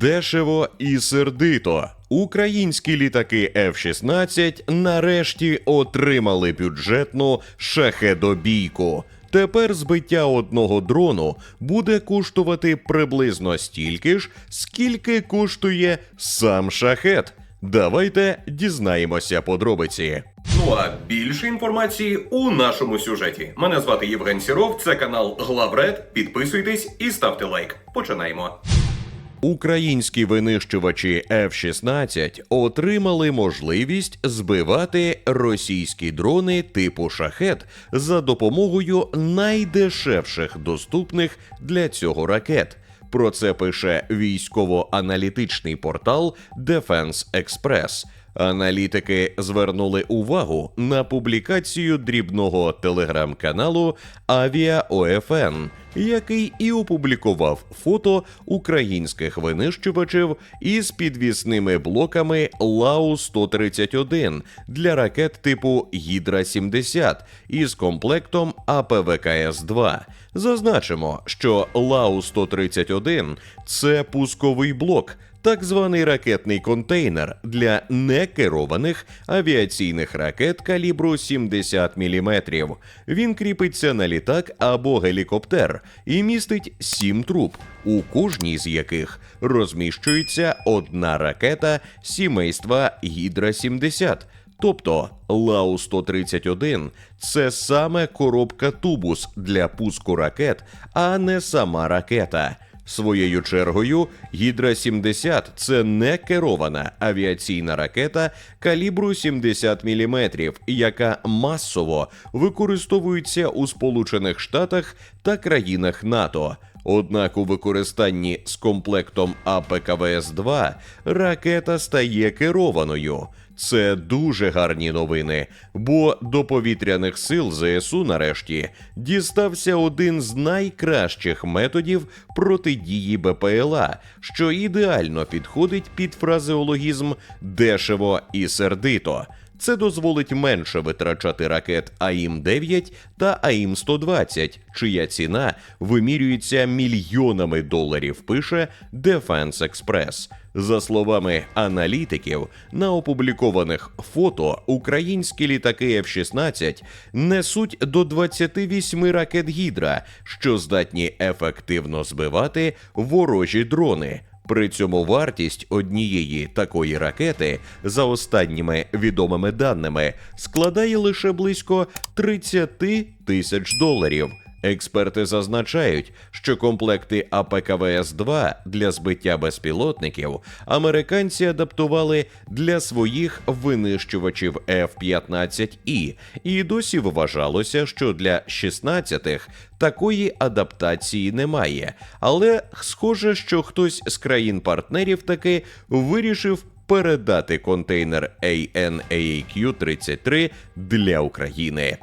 Дешево і сердито. Українські літаки F-16 нарешті отримали бюджетну шахедобійку. Тепер збиття одного дрону буде коштувати приблизно стільки ж, скільки коштує сам шахет. Давайте дізнаємося подробиці. Ну а більше інформації у нашому сюжеті. Мене звати Євген Сіров, це канал Главред. Підписуйтесь і ставте лайк. Починаємо. Українські винищувачі F-16 отримали можливість збивати російські дрони типу шахет за допомогою найдешевших доступних для цього ракет. Про це пише військово-аналітичний портал Defense Express. Аналітики звернули увагу на публікацію дрібного телеграм-каналу Авіа ОФН, який і опублікував фото українських винищувачів із підвісними блоками Лау-131 для ракет типу Гідра-70 із комплектом АПВКС-2. Зазначимо, що Лау-131 – це пусковий блок так званий ракетний контейнер для некерованих авіаційних ракет калібру 70 мм. Він кріпиться на літак або гелікоптер і містить сім труб, у кожній з яких розміщується одна ракета сімейства Гідра 70 Тобто Лау-131 – це саме коробка тубус для пуску ракет, а не сама ракета. Своєю чергою, Гідра-70 – це не керована авіаційна ракета калібру 70 мм, яка масово використовується у Сполучених Штатах та країнах НАТО. Однак у використанні з комплектом АПКВС-2 ракета стає керованою. Це дуже гарні новини, бо до повітряних сил ЗСУ нарешті дістався один з найкращих методів протидії БПЛА, що ідеально підходить під фразеологізм дешево і сердито. Це дозволить менше витрачати ракет АІМ-9 та АІМ-120, чия ціна вимірюється мільйонами доларів, пише Defense Express. За словами аналітиків, на опублікованих фото українські літаки F-16 несуть до 28 ракет Гідра, що здатні ефективно збивати ворожі дрони. При цьому вартість однієї такої ракети, за останніми відомими даними, складає лише близько 30 тисяч доларів. Експерти зазначають, що комплекти АПКВС-2 для збиття безпілотників американці адаптували для своїх винищувачів F-15І, і досі вважалося, що для 16-х такої адаптації немає. Але схоже, що хтось з країн-партнерів таки вирішив передати контейнер ANAQ-33 для України.